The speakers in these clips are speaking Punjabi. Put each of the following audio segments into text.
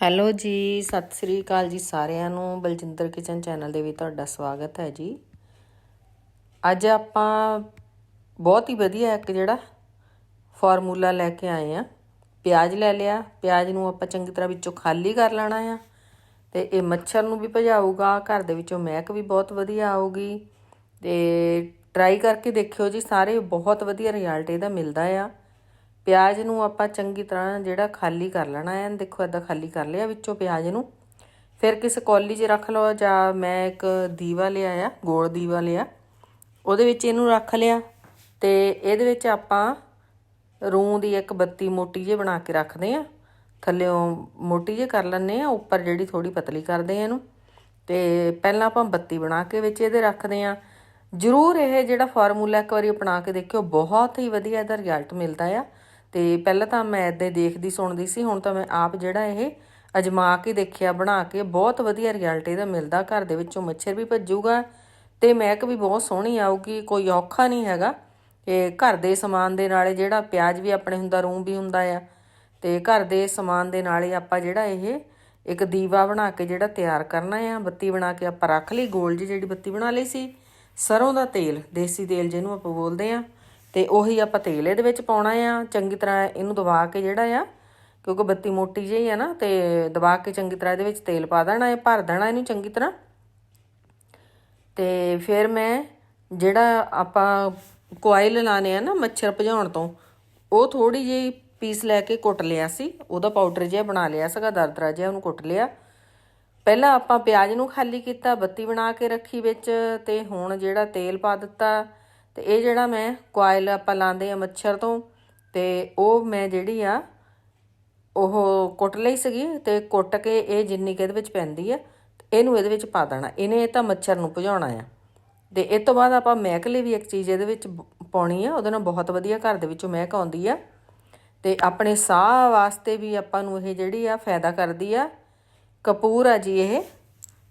ਹੈਲੋ ਜੀ, ਸਤਿ ਸ੍ਰੀ ਅਕਾਲ ਜੀ ਸਾਰਿਆਂ ਨੂੰ। ਬਲਜਿੰਦਰ ਕਿਚਨ ਚੈਨਲ ਦੇ ਵਿੱਚ ਤੁਹਾਡਾ ਸਵਾਗਤ ਹੈ ਜੀ। ਅੱਜ ਆਪਾਂ ਬਹੁਤ ਹੀ ਵਧੀਆ ਇੱਕ ਜਿਹੜਾ ਫਾਰਮੂਲਾ ਲੈ ਕੇ ਆਏ ਆ ਪਿਆਜ਼ ਲੈ ਲਿਆ। ਪਿਆਜ਼ ਨੂੰ ਆਪਾਂ ਚੰਗੀ ਤਰ੍ਹਾਂ ਵਿੱਚੋਂ ਖਾਲੀ ਕਰ ਲੈਣਾ ਆ। ਤੇ ਇਹ ਮੱਛਰ ਨੂੰ ਵੀ ਭਜਾਊਗਾ। ਘਰ ਦੇ ਵਿੱਚੋਂ ਮਹਿਕ ਵੀ ਬਹੁਤ ਵਧੀਆ ਆਊਗੀ। ਤੇ ਟਰਾਈ ਕਰਕੇ ਦੇਖਿਓ ਜੀ, ਸਾਰੇ ਬਹੁਤ ਵਧੀਆ ਰਿਜ਼ਲਟ ਇਹਦਾ ਮਿਲਦਾ ਆ। ਪਿਆਜ਼ ਨੂੰ ਆਪਾਂ ਚੰਗੀ ਤਰ੍ਹਾਂ ਜਿਹੜਾ ਖਾਲੀ ਕਰ ਲੈਣਾ ਹੈ, ਦੇਖੋ ਇਦਾਂ ਖਾਲੀ ਕਰ ਲਿਆ ਵਿੱਚੋਂ ਪਿਆਜ਼ ਨੂੰ। ਫਿਰ ਕਿਸੇ ਕੌਲੀ 'ਚ ਰੱਖ ਲਓ, ਜਾਂ ਮੈਂ ਇੱਕ ਦੀਵਾ ਲਿਆ ਆ, ਗੋਲ ਦੀਵਾ ਲਿਆ। ਉਹਦੇ ਵਿੱਚ ਇਹਨੂੰ ਰੱਖ ਲਿਆ ਤੇ ਇਹਦੇ ਵਿੱਚ ਆਪਾਂ ਰੂੰ ਦੀ ਇੱਕ ਬੱਤੀ ਮੋਟੀ ਜਿਹੀ ਬਣਾ ਕੇ ਰੱਖਦੇ ਆ ਥੱਲੇੋਂ ਮੋਟੀ ਜਿਹੀ ਕਰ ਲੈਂਦੇ ਆ ਉੱਪਰ ਜਿਹੜੀ ਥੋੜੀ ਪਤਲੀ ਕਰਦੇ ਆ ਇਹਨੂੰ। ਤੇ ਪਹਿਲਾਂ ਆਪਾਂ ਬੱਤੀ ਬਣਾ ਕੇ ਵਿੱਚ ਇਹਦੇ ਰੱਖਦੇ ਆ ਜ਼ਰੂਰ ਇਹ ਜਿਹੜਾ ਫਾਰਮੂਲਾ ਇੱਕ ਵਾਰੀ ਅਪਣਾ ਕੇ ਦੇਖਿਓ, ਬਹੁਤ ਹੀ ਵਧੀਆ ਇਹਦਾ ਰਿਜ਼ਲਟ ਮਿਲਦਾ ਆ। ਤੇ ਪਹਿਲਾਂ ਤਾਂ ਮੈਂ ਇਦਾਂ ਦੇਖਦੀ ਸੁਣਦੀ ਸੀ, ਹੁਣ ਤਾਂ ਮੈਂ ਆਪ ਜਿਹੜਾ ਇਹ ਅਜਮਾ ਕੇ ਦੇਖਿਆ, ਬਣਾ ਕੇ ਬਹੁਤ ਵਧੀਆ ਰਿਜ਼ਲਟ ਇਹਦਾ ਮਿਲਦਾ ਘਰ ਦੇ ਵਿੱਚੋਂ, ਮੱਛਰ ਵੀ ਭੱਜੂਗਾ ਤੇ ਮਹਿਕ ਵੀ ਬਹੁਤ ਸੋਹਣੀ ਆਊਗੀ ਕੋਈ ਔਖਾ ਨਹੀਂ ਹੈਗਾ ਇਹ ਘਰ ਦੇ ਸਮਾਨ ਦੇ ਨਾਲੇ ਜਿਹੜਾ ਪਿਆਜ਼ ਵੀ ਆਪਣੇ ਹੁੰਦਾ ਰੂਮ ਵੀ ਹੁੰਦਾ ਆ ਤੇ ਘਰ ਦੇ ਸਮਾਨ ਦੇ ਨਾਲੇ ਆਪਾਂ ਜਿਹੜਾ ਇਹ ਇੱਕ ਦੀਵਾ ਬਣਾ ਕੇ ਜਿਹੜਾ ਤਿਆਰ ਕਰਨਾ ਆ, ਬੱਤੀ ਬਣਾ ਕੇ ਆਪਾਂ ਰੱਖ ਲਈ ਗੋਲ ਜੀ ਜਿਹੜੀ ਬੱਤੀ ਬਣਾ ਲਈ ਸੀ, ਸਰੋਂ ਦਾ ਤੇਲ, ਦੇਸੀ ਤੇਲ ਜਿਹਨੂੰ ਆਪਾਂ ਬੋਲਦੇ ਆ। ਤੇ ਉਹੀ ਆਪਾਂ ਤੇਲ ਇਹਦੇ ਵਿੱਚ ਪਾਉਣਾ ਆ, ਚੰਗੀ ਤਰ੍ਹਾਂ ਇਹਨੂੰ ਦਬਾ ਕੇ ਜਿਹੜਾ ਆ, ਕਿਉਂਕਿ ਬੱਤੀ ਮੋਟੀ ਜਿਹੀ ਆ ਨਾ, ਤੇ ਦਬਾ ਕੇ ਚੰਗੀ ਤਰ੍ਹਾਂ ਇਹਦੇ ਵਿੱਚ ਤੇਲ ਪਾ ਦੇਣਾ ਹੈ ਭਰ ਦੇਣਾ ਇਹਨੂੰ ਚੰਗੀ ਤਰ੍ਹਾਂ। ਤੇ ਫਿਰ ਮੈਂ ਜਿਹੜਾ ਆਪਾਂ ਕੋਇਲ ਲਾਣੇ ਆ ਨਾ ਮੱਛਰ ਭਜਾਉਣ ਤੋਂ, ਉਹ ਥੋੜੀ ਜਿਹੀ ਪੀਸ ਲੈ ਕੇ ਕੁੱਟ ਲਿਆ ਸੀ, ਉਹਦਾ ਪਾਊਡਰ ਜਿਹਾ ਬਣਾ ਲਿਆ ਸੀਗਾ ਦਰਦਰਾ ਜਿਹਾ ਉਹਨੂੰ ਕੁੱਟ ਲਿਆ। ਪਹਿਲਾਂ ਆਪਾਂ ਪਿਆਜ਼ ਨੂੰ ਖਾਲੀ ਕੀਤਾ, ਬੱਤੀ ਬਣਾ ਕੇ ਰੱਖੀ ਵਿੱਚ, ਤੇ ਹੁਣ ਜਿਹੜਾ ਤੇਲ ਪਾ ਦਿੱਤਾ ਤੇ ਇਹ ਜਿਹੜਾ ਮੈਂ ਕੋਇਲ ਆਪਾਂ ਲਾਉਂਦੇ ਆ ਮੱਛਰ ਤੋਂ, ਤੇ ਉਹ ਮੈਂ ਜਿਹੜੀ ਆ, ਉਹ ਕੁੱਟ ਲਈ ਸੀਗੀ ਤੇ ਕੁੱਟ ਕੇ ਇਹ ਜਿੰਨੀ ਕਿ ਇਹਦੇ ਵਿੱਚ ਪੈਂਦੀ ਆ, ਇਹਨੂੰ ਇਹਦੇ ਵਿੱਚ ਪਾ ਦੇਣਾ। ਇਹਨੇ ਇਹ ਤਾਂ ਮੱਛਰ ਨੂੰ ਭਜਾਉਣਾ ਆ। ਤੇ ਇਹ ਤੋਂ ਬਾਅਦ ਆਪਾਂ ਮਹਿਕ ਲਈ ਵੀ ਇੱਕ ਚੀਜ਼ ਇਹਦੇ ਵਿੱਚ ਪਾਉਣੀ ਆ, ਉਹਦੇ ਨਾਲ ਬਹੁਤ ਵਧੀਆ ਘਰ ਦੇ ਵਿੱਚੋਂ ਮਹਿਕ ਆਉਂਦੀ ਆ। ਤੇ ਆਪਣੇ ਸਾਹ ਵਾਸਤੇ ਵੀ ਆਪਾਂ ਨੂੰ ਇਹ ਜਿਹੜੀ ਆ ਫਾਇਦਾ ਕਰਦੀ ਆ। ਕਪੂਰ ਆ ਜੀ ਇਹ,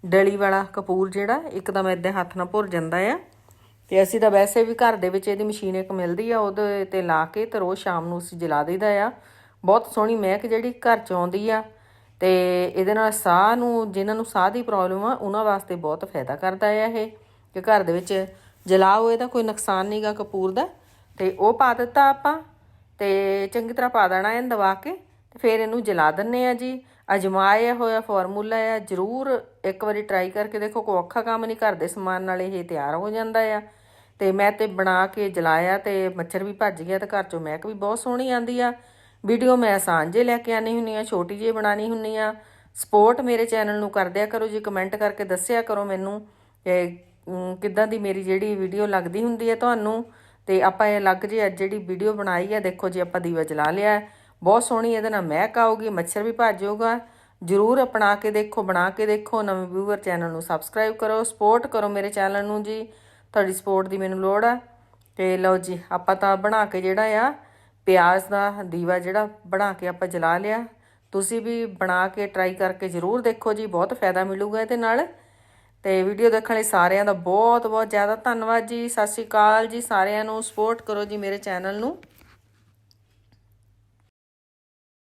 ਡਲੀ ਵਾਲਾ ਕਪੂਰ ਜਿਹੜਾ ਇੱਕਦਮ ਇਦਾਂ ਹੱਥ ਨਾਲ ਭੁਰ ਜਾਂਦਾ ਆ। ਤੇ ਅਸੀਂ ਤਾਂ ਵੈਸੇ ਵੀ ਘਰ ਦੇ ਵਿੱਚ ਇਹਦੀ ਮਸ਼ੀਨ ਇੱਕ ਮਿਲਦੀ ਆ, ਉਹਦੇ ਤੇ ਲਾ ਕੇ ਤੇ ਰੋਜ਼ ਸ਼ਾਮ ਨੂੰ ਅਸੀਂ ਜਲਾ ਦਈਦਾ ਆ। ਬਹੁਤ ਸੋਹਣੀ ਮਹਿਕ ਜਿਹੜੀ ਘਰ ਚ ਆਉਂਦੀ ਆ ਤੇ ਇਹਦੇ ਨਾਲ ਸਾਹ ਨੂੰ, ਜਿਨ੍ਹਾਂ ਨੂੰ ਸਾਹ ਦੀ ਪ੍ਰੋਬਲਮ ਆ, ਉਹਨਾਂ ਵਾਸਤੇ ਬਹੁਤ ਫਾਇਦਾ ਕਰਦਾ ਆ ਇਹ। ਕਿ ਘਰ ਦੇ ਵਿੱਚ ਜਲਾਓ, ਇਹਦਾ ਕੋਈ ਨੁਕਸਾਨ ਨਹੀਂਗਾ ਕਪੂਰ ਦਾ। ਤੇ ਉਹ ਪਾ ਦਿੱਤਾ ਆਪਾਂ ਤੇ ਚੰਗੀ ਤਰ੍ਹਾਂ ਪਾ ਦੇਣਾ ਇਹਨੂੰ ਦਵਾ ਕੇ ਤੇ ਫਿਰ ਇਹਨੂੰ ਜਲਾ ਦਿੰਨੇ ਆ ਜੀ। ਅਜਮਾਇਆ ਹੋਇਆ ਫਾਰਮੂਲਾ ਆ, ਜਰੂਰ ਇੱਕ ਵਾਰੀ ਟਰਾਈ ਕਰਕੇ ਦੇਖੋ, ਕੋਈ ਔਖਾ ਕੰਮ ਨਹੀਂ ਕਰਦੇ ਸਮਾਨ ਨਾਲ ਇਹ ਤਿਆਰ ਹੋ ਜਾਂਦਾ ਆ। ਤੇ ਮੈਂ ਤੇ ਬਣਾ ਕੇ ਜਲਾਇਆ ਤੇ ਮੱਛਰ ਵੀ ਭੱਜ ਗਿਆ ਤੇ ਘਰ ਚੋਂ ਮਹਿਕ ਵੀ ਬਹੁਤ ਸੋਹਣੀ ਆਂਦੀ ਆ। ਵੀਡੀਓ ਮੈਂ ਆਸਾਨ ਜੇ ਲੈ ਕੇ ਆਣੀ ਹੁੰਨੀ ਆ, ਛੋਟੀ ਜਿਹੀ ਬਣਾਣੀ ਹੁੰਨੀ ਆ। ਸਪੋਰਟ ਮੇਰੇ ਚੈਨਲ ਨੂੰ ਕਰਦਿਆ ਕਰੋ ਜੀ, ਕਮੈਂਟ ਕਰਕੇ ਦੱਸਿਆ ਕਰੋ ਮੈਨੂੰ ਕਿ ਕਿੱਦਾਂ ਦੀ ਮੇਰੀ ਜਿਹੜੀ ਵੀਡੀਓ ਲੱਗਦੀ ਹੁੰਦੀ ਹੈ ਤੁਹਾਨੂੰ। ਤੇ ਆਪਾਂ ਇਹ ਅਲੱਗ ਜੇ ਅੱਜ ਜਿਹੜੀ ਵੀਡੀਓ ਬਣਾਈ ਆ, ਦੇਖੋ ਜੀ ਆਪਾਂ ਦੀਵਾ ਜਲਾ ਲਿਆ। ਬਹੁਤ ਸੋਹਣੀ ਇਹਦੇ ਨਾਲ ਮਹਿਕ ਆਊਗੀ, ਮੱਛਰ ਵੀ ਭੱਜ ਜਾਊਗਾ। ਜਰੂਰ ਅਪਣਾ ਕੇ ਦੇਖੋ, ਬਣਾ ਕੇ ਦੇਖੋ। ਨਵੇਂ ਵਿਊਅਰ ਚੈਨਲ ਨੂੰ ਸਬਸਕ੍ਰਾਈਬ ਕਰੋ, ਸਪੋਰਟ ਕਰੋ ਮੇਰੇ ਚੈਨਲ ਨੂੰ ਜੀ। ਤੁਹਾਡੀ ਸਪੋਰਟ ਦੀ ਮੈਨੂੰ ਲੋੜ ਆ। ਤੇ ਲਓ ਜੀ, ਆਪਾਂ ਤਾਂ ਬਣਾ ਕੇ ਜਿਹੜਾ ਆ, ਪਿਆਜ਼ ਦਾ ਦੀਵਾ ਜਿਹੜਾ ਬਣਾ ਕੇ ਆਪਾਂ ਜਲਾ ਲਿਆ। ਤੁਸੀਂ ਵੀ ਬਣਾ ਕੇ ਟਰਾਈ ਕਰਕੇ ਜਰੂਰ ਦੇਖੋ ਜੀ, ਬਹੁਤ ਫਾਇਦਾ ਮਿਲੂਗਾ ਇਹਦੇ ਨਾਲ। ਤੇ ਵੀਡੀਓ ਦੇਖਣ ਲਈ ਸਾਰਿਆਂ ਦਾ ਬਹੁਤ ਬਹੁਤ ਜ਼ਿਆਦਾ ਧੰਨਵਾਦ ਜੀ। ਸਤਿ ਸ਼੍ਰੀ ਅਕਾਲ ਜੀ, ਸਾਰਿਆਂ ਨੂੰ ਸਪੋਰਟ ਕਰੋ ਜੀ ਮੇਰੇ ਚੈਨਲ ਨੂੰ।